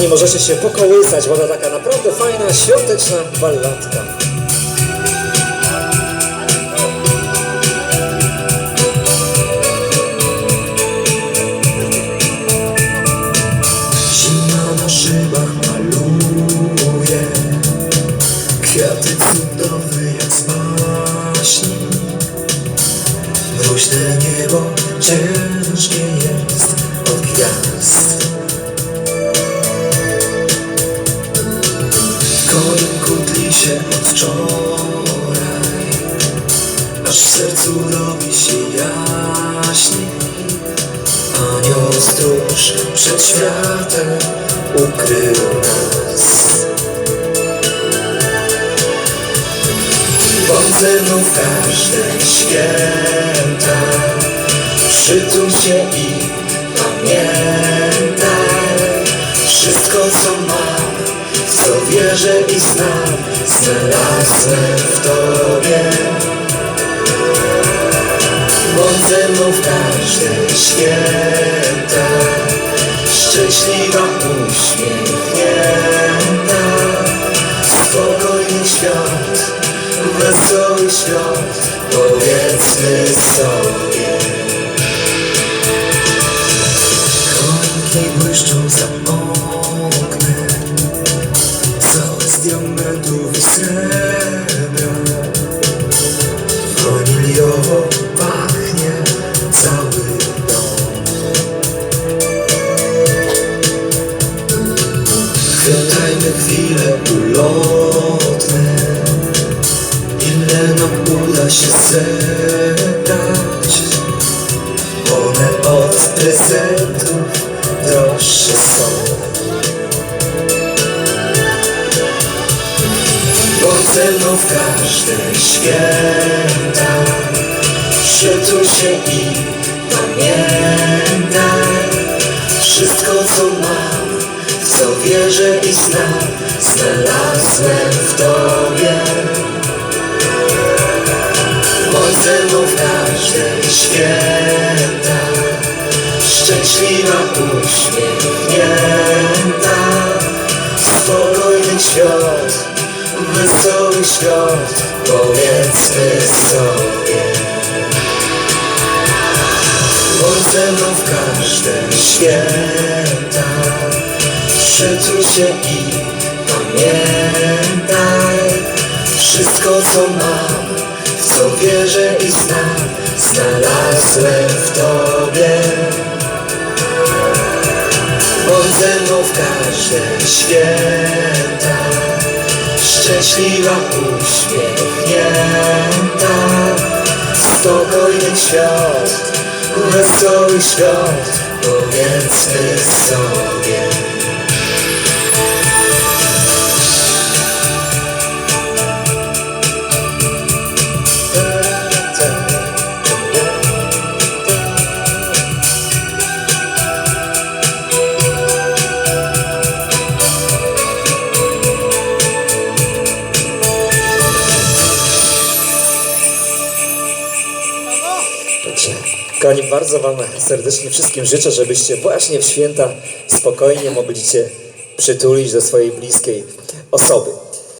Kochani, możecie się pokołysać, bo to taka naprawdę fajna, świąteczna balladka. Mroźne niebo ciężkie jest od gwiazd. Koń kutli się od wczoraj Aż w sercu robi się jaśniej Anioł stróż przed światem ukrył nas. Bądź ze mną w każde święta Przytul się i pamiętaj. Wszystko co mam, w co wierzę i znam Znalazłem w Tobie. Bądź ze mną w każde święta. Szczęśliwa, uśmiechnięta Waniliowo pachnie cały dom. Chwytajmy chwile ulotne. Ile nam uda się zebrać. One od prezentów droższe są. Ze mną w każde święta Przytul się i pamiętaj. Wszystko co mam, co wierzę i znam Znalazłem w Tobie. Bądź ze mną w święta. Szczęśliwa, uśmiechnięta. Spokojny świąt Wesoły świąt Powiedzmy sobie Mną w każde święta. Przytul się i pamiętaj. Wszystko co mam, w co wierzę i znam Znalazłem w Tobie. Bądź ze mną w każde święta. Szczęśliwa, uśmiechnięta. Spokojny świąt, wesoły świąt Powiedzmy sobie Kochani, bardzo Wam serdecznie wszystkim życzę, żebyście właśnie w święta spokojnie mogli się przytulić do swojej bliskiej osoby.